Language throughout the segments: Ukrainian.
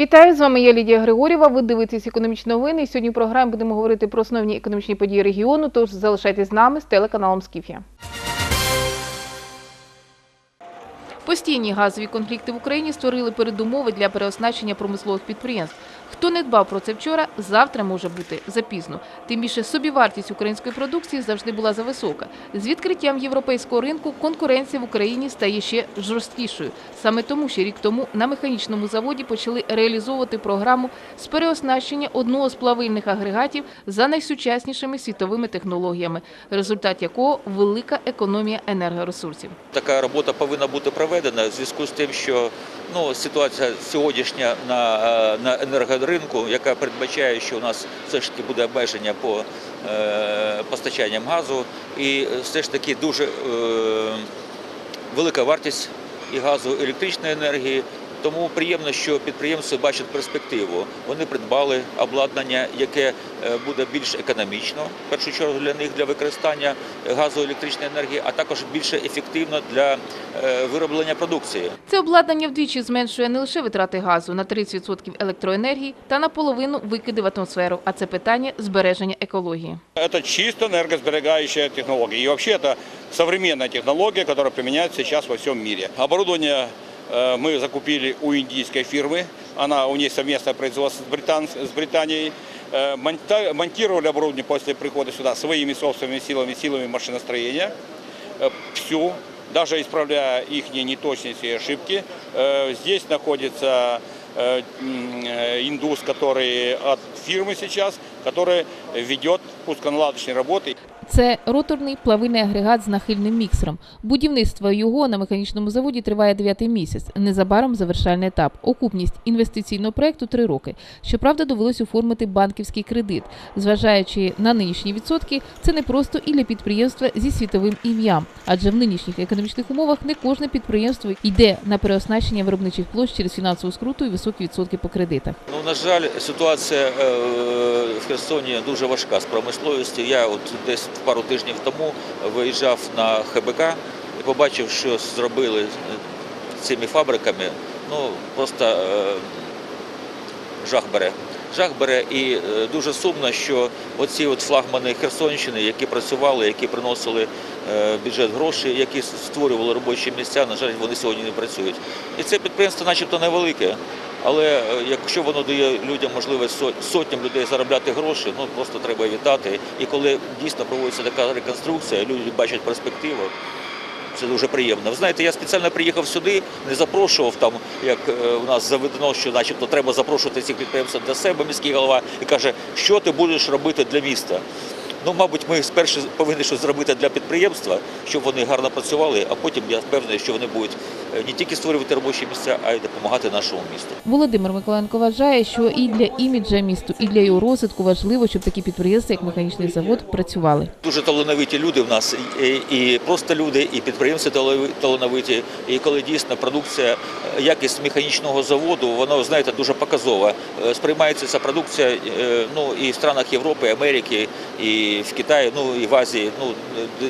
Вітаю з вами. Я Лідія Григорєва. Ви дивитесь економічні новини. Сьогодні в програмі будемо говорити про основні економічні події регіону. Тож залишайтесь з нами з телеканалом Скіфія. Постійні газові конфлікти в Україні створили передумови для переоснащення промислових підприємств. Хто не дбав про це вчора, завтра може бути запізно. Тим більше собівартість української продукції завжди була зависока. З відкриттям європейського ринку конкуренція в Україні стає ще жорсткішою. Саме тому ще рік тому на механічному заводі почали реалізовувати програму з переоснащення одного з плавильних агрегатів за найсучаснішими світовими технологіями, результат якого велика економія енергоресурсів. Така робота повинна бути проведена в зв'язку з тим, що ну, ситуація сьогоднішня на, е, на енергоринку, яка передбачає, що у нас все ж таки буде обмеження по е, постачанням газу, і все ж таки дуже е, велика вартість і газу, і електричної енергії. Тому приємно, що підприємці бачать перспективу. Вони придбали обладнання, яке е, буде більш економічно, в першу чергу для них для використання газу, електричної енергії, а також більше ефективно для е, вироблення продукції. Це обладнання вдвічі зменшує не лише витрати газу на 30% електроенергії та наполовину викиди в атмосферу, а це питання збереження екології. Это чисто энергосберегающая технология. И вообще это современная технология, которая применяется сейчас во всем мире. Оборудование э, мы закупили у индийской фирмы. Она, у нее совместное производство с, Британ- с Британией. Э, Монтировали оборудование после прихода сюда своими собственными силами, силами машиностроения. Э, Всю, даже исправляя их неточности и ошибки. Э, Здесь находится э, э, индус, который от фирмы сейчас, который ведет пусконаладочные работы. Це роторний плавильний агрегат з нахильним міксером. Будівництво його на механічному заводі триває дев'ятий місяць. Незабаром завершальний етап. Окупність інвестиційного проекту три роки. Щоправда, довелось оформити банківський кредит. Зважаючи на нинішні відсотки, це не просто і для підприємства зі світовим ім'ям, адже в нинішніх економічних умовах не кожне підприємство йде на переоснащення виробничих площ через фінансову скруту і високі відсотки по кредитах. Ну, на жаль, ситуація е, в Херсоні дуже важка з промисловістю. Я от десь пару тижнів тому виїжджав на ХБК і побачив, що зробили цими фабриками. Ну просто е, жах бере. Жах бере і е, дуже сумно, що оці от флагмани Херсонщини, які працювали, які приносили е, бюджет грошей, які створювали робочі місця, на жаль, вони сьогодні не працюють. І це підприємство, начебто, невелике. Але е, якщо воно дає людям можливість сотням людей заробляти гроші, ну просто треба вітати. І коли дійсно проводиться така реконструкція, люди бачать перспективу. Це дуже приємно. Ви знаєте, я спеціально приїхав сюди, не запрошував там, як е, у нас заведено, що начебто треба запрошувати цих підприємств для себе, міський голова, і каже, що ти будеш робити для міста. Ну, мабуть, ми спершу повинні щось зробити для підприємства, щоб вони гарно працювали, а потім я впевнений, що вони будуть не тільки створювати робочі місця, а й допомагати нашому місту. Володимир Миколенко вважає, що і для іміджа місту, і для його розвитку важливо, щоб такі підприємства, як механічний завод, працювали. Дуже талановиті люди в нас, і, просто люди, і підприємці талановиті. І коли дійсно продукція, е, якість механічного заводу, воно знаєте дуже показова. Е, Сприймається ця продукція е, ну і в странах Європи, Америки, і в Китаї, ну і в Азії. Ну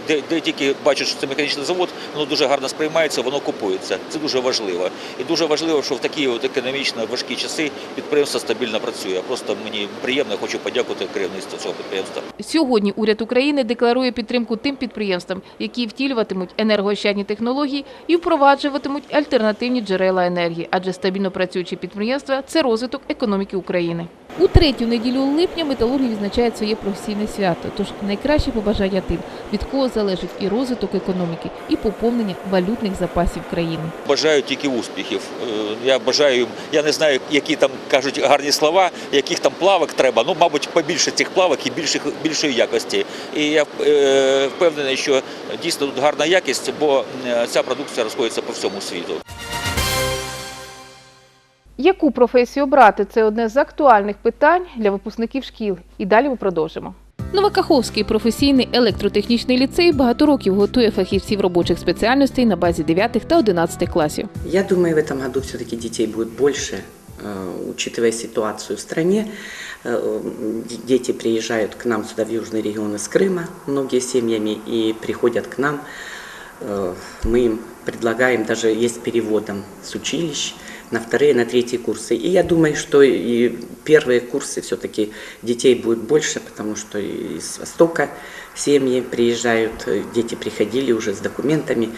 де, де тільки бачать, що це механічний завод, воно дуже гарно сприймається, воно купується. Це дуже важливо. І дуже важливо, що в такі от економічно важкі часи підприємство стабільно працює. Просто мені приємно, хочу подякувати керівництву цього підприємства. Сьогодні уряд України декларує підтримку тим підприємствам, які втілюватимуть енергоощадні технології і впроваджуватимуть альтернативні джерела енергії, адже стабільно працюючі підприємства це розвиток економіки України. У третю неділю липня металурги відзначають своє професійне свято. Тож найкраще побажання тим, від кого залежить і розвиток економіки, і поповнення валютних запасів країни. Бажаю тільки успіхів. Е, Я бажаю їм, я не знаю, які там кажуть гарні слова, яких там плавок треба. Ну, мабуть, побільше цих плавок і більших, більшої якості. І я е, впевнений, що дійсно тут гарна якість, бо е, ця продукція розходиться по всьому світу. Яку професію обрати? Це одне з актуальних питань для випускників шкіл. І далі ми продовжимо. Новокаховський професійний електротехнічний ліцей багато років готує фахівців робочих спеціальностей на базі 9 та 11 класів. Я думаю, в этом году все-таки детей будет больше, э, учитывая ситуацию в стране. Э, д- Дети приезжают к нам сюда, в южный регион из Крыма, многие семьями, и приходят к нам. Э, Мы им предлагаем, даже есть переводом с училищ, на вторые, на третьи курсы. И я думаю, что и первые курсы все-таки детей будет больше, потому что и из Востока семьи приезжают, э, дети приходили уже с документами.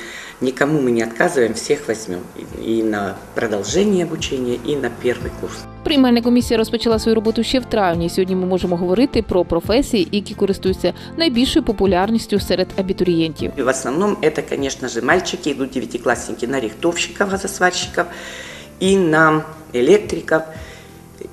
Никому мы не отказываем, всех возьмем. И и на продолжение обучения, и на первый курс. Приймальна комісія розпочала свою роботу ще в травні. Сьогодні ми можемо говорити про професії, які користуються найбільшою популярністю серед абітурієнтів. И в основном это, конечно же, мальчики, идут девятиклассники на рихтовщиков, газосварщиков, и на электриков,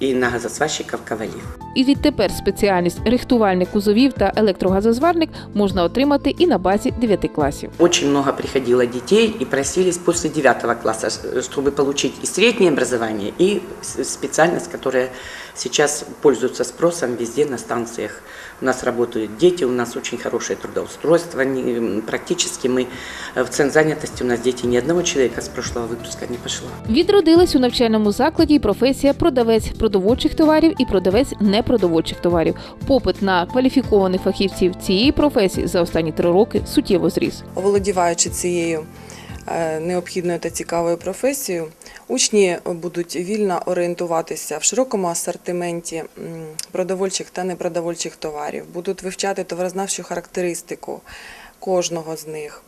и на газосварщиков, ковалів. І відтепер спеціальність рихтувальник кузовів та електрогазозварник можна отримати і на базі 9 класів. Очень много приходило детей и просились после 9 класса, э, чтобы получить и среднее образование, и с- специальность, которая сейчас пользуется спросом везде на станциях. У нас работают дети, у нас очень хорошее трудоустройство. не- м, Практически мы э, в центр занятости у нас дети ни одного человека с прошлого выпуска не пошло. Відродилась у навчальному закладі і професія продавець продовольчих товарів і продавець непродовольчих товарів. Попит на кваліфікованих фахівців цієї професії за останні три роки суттєво зріс. Оволодіваючи цією е, необхідною та цікавою професією, учні будуть вільно орієнтуватися в широкому асортименті продовольчих та непродовольчих товарів, будуть вивчати товарознавчу характеристику кожного з них.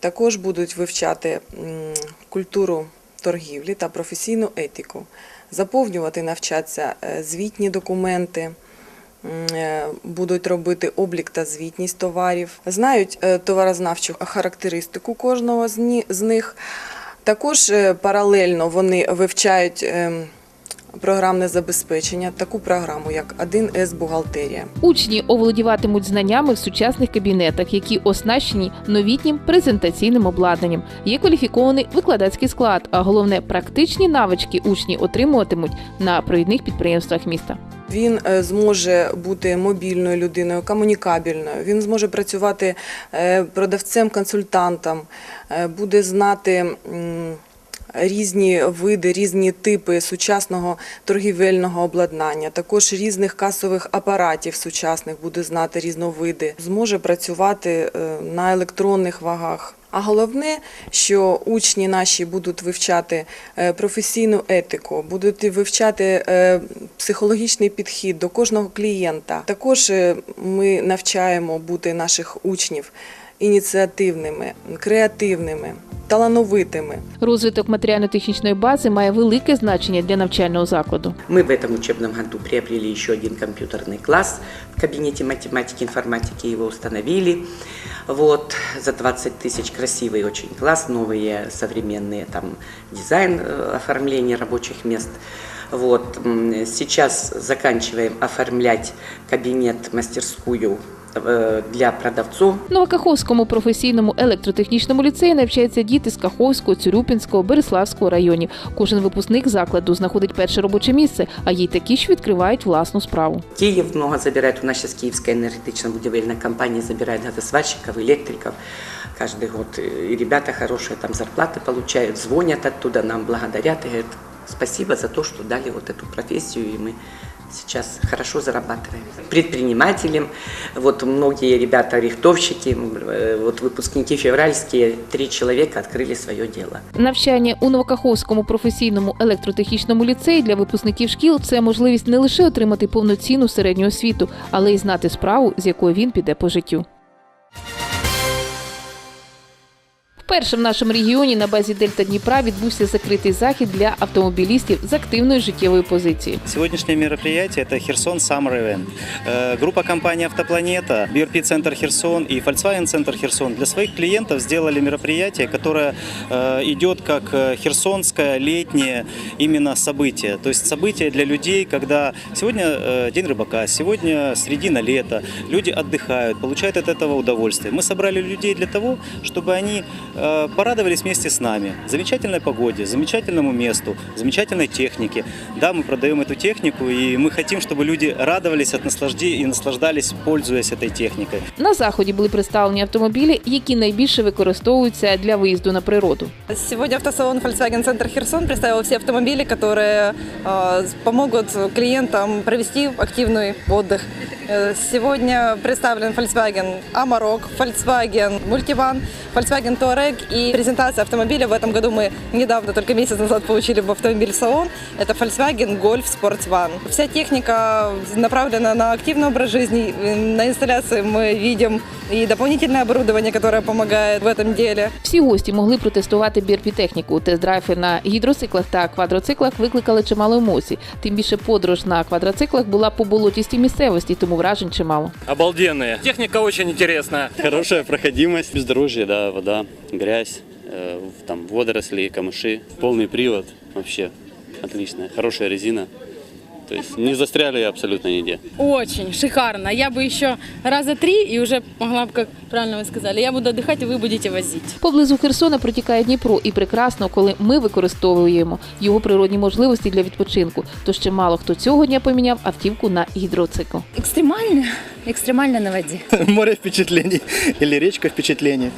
Також будуть вивчати культуру торгівлі та професійну етику, заповнювати навчаться е, звітні документи. Е, будуть робити облік та звітність товарів, знають е, товарознавчу характеристику кожного з них. Також е, паралельно вони вивчають програмне забезпечення, таку програму, як 1С бухгалтерія. Учні оволодіватимуть знаннями в сучасних кабінетах, які оснащені новітнім презентаційним обладнанням. Є кваліфікований викладацький склад, а головне практичні навички учні отримуватимуть на провідних підприємствах міста. Він е, зможе бути мобільною людиною, комунікабельною. Він зможе працювати е, продавцем-консультантом, е, буде знати. Різні види, різні типи сучасного торгівельного обладнання, також різних касових апаратів сучасних буде знати різновиди, зможе працювати на електронних вагах. А головне, що учні наші будуть вивчати е, професійну етику, будуть вивчати е, психологічний підхід до кожного клієнта. Також е, ми навчаємо бути наших учнів ініціативними, креативними, талановитими. Розвиток матеріально-технічної бази має велике значення для навчального закладу. Мы в этом учебном году приобрели еще один компьютерный класс в кабинете математики, информатики, его установили. Вот, за 20 тысяч красивый очень класс, новые современные там дизайн э, оформления рабочих мест. Вот, м, сейчас заканчиваем оформлять кабинет, мастерскую э, для продавцов. В Новокаховському професійному електротехнічному ліцеї навчаються діти з Каховського, Цюрюпінського, Береславського районів. Кожен випускник закладу знаходить перше робоче місце, а є й такі, що відкривають власну справу. Киев много забирает, у нас сейчас Киевская энергетично-будивельная компания забирает газосварщиков, электриков каждый год. И ребята хорошие там зарплаты получают, звонят оттуда, нам благодарят и говорят, спасибо за то, что дали вот эту профессию, и мы сейчас хорошо зарабатываем. Предпринимателям, вот многие ребята рихтовщики, э, вот выпускники февральские, три человека открыли свое дело. Навчання у Новокаховському професійному електротехнічному ліцеї для випускників шкіл це можливість не лише отримати повноцінну середню освіту, але й знати справу, з якою він піде по життю. Вперше в нашому регіоні на базі Дельта Дніпра відбувся закритий захід для автомобілістів з активною життєвою позицією. Сегодняшнее мероприятие – это Херсон Summer Event. Э, Группа компании «Автопланета», BRP Центр Херсон и Volkswagen Центр Херсон для своих клиентов сделали мероприятие, которое э, идет как э, херсонское летнее именно событие. То есть событие для людей, когда сегодня э, День рыбака, сегодня середина лета, люди отдыхают, получают от этого удовольствие. Мы собрали людей для того, чтобы они э, порадовались вместе с нами замечательной погоде, замечательному месту, замечательной технике. Да, мы продаем эту технику, и мы хотим, чтобы люди радовались от наслаждения и наслаждались, пользуясь этой техникой. На заході були представлені автомобілі, які найбільше використовуються для виїзду на природу. Сегодня автосалон Volkswagen Центр Херсон представил все автомобили, которые э, помогут клиентам провести активный отдых. Э, Сегодня представлен Volkswagen Amarok, Volkswagen Multivan, Volkswagen Touareg так и презентация автомобиля. В этом году мы недавно, только месяц назад, получили в автомобиль в салон. Это Volkswagen Golf Sports One. Вся техника направлена на активный образ жизни. На инсталляции мы видим и дополнительное оборудование, которое помогает в этом деле. Всі гості могли протестувати BRP-техніку. Тест-драйви на гідроциклах та квадроциклах викликали чимало емоцій. Тим більше подорож на квадроциклах була по болотістій місцевості, тому вражень чимало. Обалденные. Техника очень интересная. Хорошая проходимость, бездорожье, да, вода, грязь, э, в- там водоросли, камыши, полный привод, вообще отлично, хорошая резина. То есть не застряли абсолютно нигде. Очень шикарно. Я бы еще раза три и уже могла бы, как правильно вы сказали, я буду отдыхать, и вы будете возить. Поблизу Херсона протікає Дніпро, і прекрасно, коли ми використовуємо його природні можливості для відпочинку. То ще мало хто цього дня поміняв автівку на гідроцикл. Экстремально? Экстремально на воде. море впечатлений или речка впечатлений.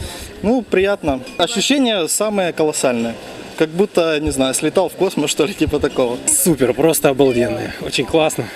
Ну, приятно. Ощущение самое колоссальное. Как будто, не знаю, слетал в космос, что ли, типа такого. Супер, просто обалденные. Очень классно.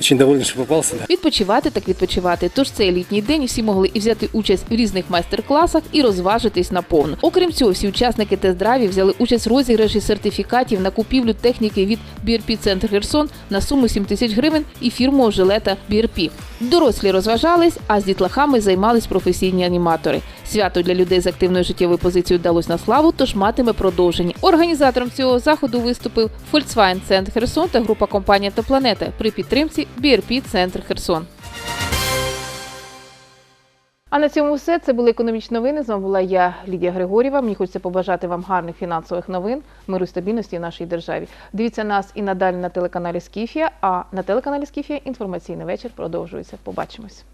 Очень доволен, что попался. Да. Відпочивати так відпочивати. Тож цей літній день всі могли і взяти участь в різних майстер-класах і розважитись наповну. Окрім цього, всі учасники тест-драйвів взяли участь в розіграші сертифікатів на купівлю техніки від BRP Центр Херсон на суму 7 тисяч гривень і фірмового жилета BRP. Дорослі розважались, а з дітлахами займались професійні аніматори. Свято для людей з активною життєвою позицією вдалось на славу, тож матиме продовження. Організатором цього заходу виступив Volkswagen Центр Херсон та група компанії «Автопланета» при підтримці BRP Центр Херсон. А на цьому все. Це були економічні новини. З вами була я, Лідія Григорєва. Мені хочеться побажати вам гарних фінансових новин, миру і стабільності в нашій державі. Дивіться нас і надалі на телеканалі Скіфія. А на телеканалі Скіфія інформаційний вечір продовжується. Побачимось.